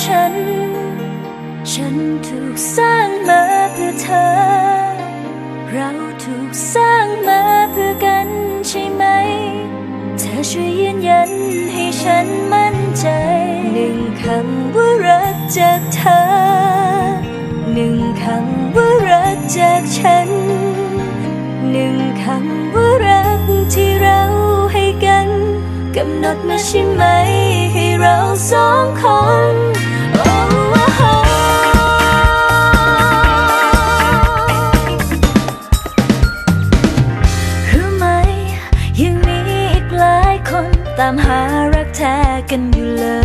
ฉัน ฉันถูกสร้างมาเพื่อเธอ เราถูกสร้างมาเพื่อกันใช่ไหม เธอช่วยยืนยันให้ฉันมั่นใจ หนึ่งคำว่ารักจากเธอ หนึ่งคำว่ารักจากฉัน หนึ่งคำว่ารักที่เราำหนดมาใช่ไหม ให้เราสองคนโอ้โหรู้ไหม ยังมีอีกหลายคนตามหารักแท้กันอยู่เลย